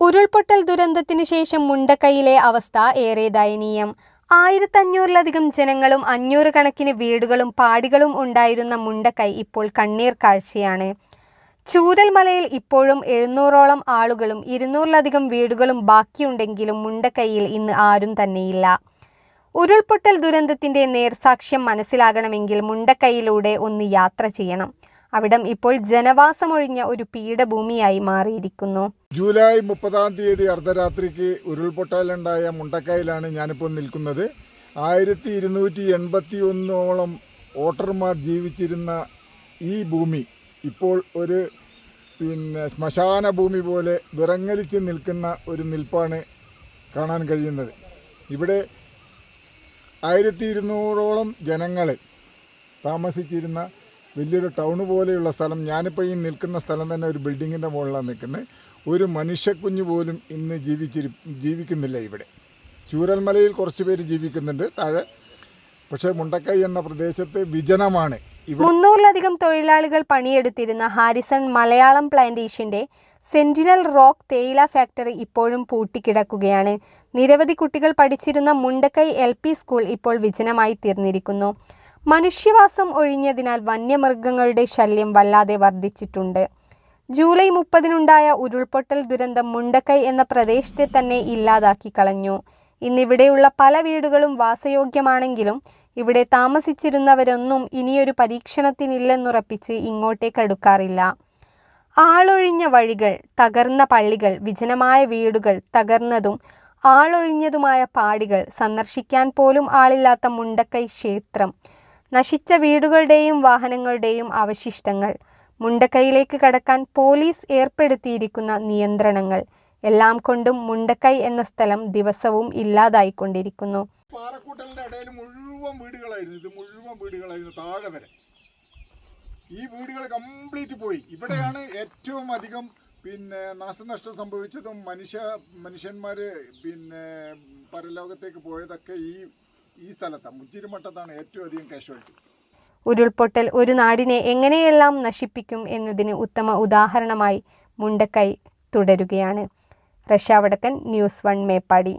ഉരുൾപൊട്ടൽ ദുരന്തത്തിന് ശേഷം മുണ്ടക്കൈയിലെ അവസ്ഥ ഏറെ ദയനീയം. ആയിരത്തഞ്ഞൂറിലധികം ജനങ്ങളും അഞ്ഞൂറ് കണക്കിന് വീടുകളും പാടികളും ഉണ്ടായിരുന്ന മുണ്ടക്കൈ ഇപ്പോൾ കണ്ണീർ കാഴ്ചയാണ്. ചൂരൽമലയിൽ ഇപ്പോഴും എഴുന്നൂറോളം ആളുകളും ഇരുന്നൂറിലധികം വീടുകളും ബാക്കിയുണ്ടെങ്കിലും മുണ്ടക്കൈയിൽ ഇന്ന് ആരും തന്നെയില്ല. ഉരുൾപൊട്ടൽ ദുരന്തത്തിന്റെ നേർസാക്ഷ്യം മനസ്സിലാകണമെങ്കിൽ മുണ്ടക്കൈയിലൂടെ ഒന്ന് യാത്ര ചെയ്യണം. അവിടം ഇപ്പോൾ ജനവാസമൊഴിഞ്ഞ ഒരു പീഠഭൂമിയായി മാറിയിരിക്കുന്നു. ജൂലൈ മുപ്പതാം തീയതി അർദ്ധരാത്രിക്ക് ഉരുൾപൊട്ടലുണ്ടായ മുണ്ടക്കയിലാണ് ഞാനിപ്പോൾ നിൽക്കുന്നത്. ആയിരത്തി ഇരുന്നൂറ്റി എൺപത്തി ഒന്നോളം വോട്ടർമാർ ജീവിച്ചിരുന്ന ഈ ഭൂമി ഇപ്പോൾ ഒരു പിന്നെ ശ്മശാന ഭൂമി പോലെ വിറങ്ങലിച്ച് നിൽക്കുന്ന ഒരു നിൽപ്പാണ് കാണാൻ കഴിയുന്നത്. ഇവിടെ ആയിരത്തി ഇരുന്നൂറോളം ജനങ്ങൾ താമസിച്ചിരുന്ന വലിയൊരു ടൗൺ പോലെയുള്ള സ്ഥലം. ഞാനിപ്പോൾ ഈ നിൽക്കുന്ന സ്ഥലം തന്നെ ഒരു ബിൽഡിങ്ങിന്റെ മുകളിലാണ് നിൽക്കുന്നത് ഒരു മനുഷ്യക്കുഞ്ഞ് പോലും ഇന്ന് ജീവിച്ചിരി ജീവിക്കുന്നില്ല ഇവിടെ. ചൂരൽമലയിൽ കുറച്ച് പേര് ജീവിക്കുന്നുണ്ട് താഴെ. പക്ഷേ മുണ്ടക്കൈ എന്ന പ്രദേശത്ത് വിജനമാണ് മുന്നൂറിലധികം തൊഴിലാളികൾ പണിയെടുത്തിരുന്ന ഹാരിസൺ മലയാളം പ്ലാന്റേഷന്റെ സെന്റിനൽ റോക്ക് തേയില ഫാക്ടറി ഇപ്പോഴും പൂട്ടിക്കിടക്കുകയാണ്. നിരവധി കുട്ടികൾ പഠിച്ചിരുന്ന മുണ്ടക്കൈ എൽ സ്കൂൾ ഇപ്പോൾ വിജനമായി തീർന്നിരിക്കുന്നു. മനുഷ്യവാസം ഒഴിഞ്ഞതിനാൽ വന്യമൃഗങ്ങളുടെ ശല്യം വല്ലാതെ വർദ്ധിച്ചിട്ടുണ്ട്. ജൂലൈ മുപ്പതിനുണ്ടായ ഉരുൾപൊട്ടൽ ദുരന്തം മുണ്ടക്കൈ എന്ന പ്രദേശത്തെ തന്നെ ഇല്ലാതാക്കി കളഞ്ഞു. ഇന്നിവിടെയുള്ള പല വീടുകളും വാസയോഗ്യമാണെങ്കിലും ഇവിടെ താമസിച്ചിരുന്നവരൊന്നും ഇനിയൊരു പരീക്ഷണത്തിനില്ലെന്നുറപ്പിച്ച് ഇങ്ങോട്ടേക്ക് അടുക്കാറില്ല. ആളൊഴിഞ്ഞ വഴികൾ തകർന്ന പള്ളികൾ വിജനമായ വീടുകൾ തകർന്നതും ആളൊഴിഞ്ഞതുമായ പാടികൾ സന്ദർശിക്കാൻ പോലും ആളില്ലാത്ത മുണ്ടക്കൈ ക്ഷേത്രം നശിച്ച വീടുകളുടെയും വാഹനങ്ങളുടെയും അവശിഷ്ടങ്ങൾ മുണ്ടക്കൈയിലേക്ക് കടക്കാൻ പോലീസ് ഏർപ്പെടുത്തിയിരിക്കുന്ന നിയന്ത്രണങ്ങൾ എല്ലാം കൊണ്ടും മുണ്ടക്കൈ എന്ന സ്ഥലം ദിവസവും ഇല്ലാതായിക്കൊണ്ടിരിക്കുന്നു. ഇടയിൽ മുഴുവൻ വീടുകളായിരുന്നു. ഇത് മുഴുവൻ വീടുകളായിരുന്നു വരെ. ഈ വീടുകൾ കംപ്ലീറ്റ് പോയി. ഇവിടെയാണ് ഏറ്റവും അധികം പിന്നെ നാശനഷ്ടം സംഭവിച്ചതും മനുഷ്യ മനുഷ്യന്മാർ പിന്നെ പരലോകത്തേക്ക് പോയതൊക്കെ ഈ ഈ സ്ഥലത്താണ് മുച്ചിരിമട്ടത്താണ് ഏറ്റവും അധികം കാഷ്വാലിറ്റി ഉരുൾപൊട്ടൽ ഒരു നാടിനെ എങ്ങനെയെല്ലാം നശിപ്പിക്കും എന്നതിന് ഉത്തമ ഉദാഹരണമായി മുണ്ടക്കൈ തുടരുകയാണ്. റഷ്യ വടക്കൻ ന്യൂസ് വൺ മേപ്പാടി.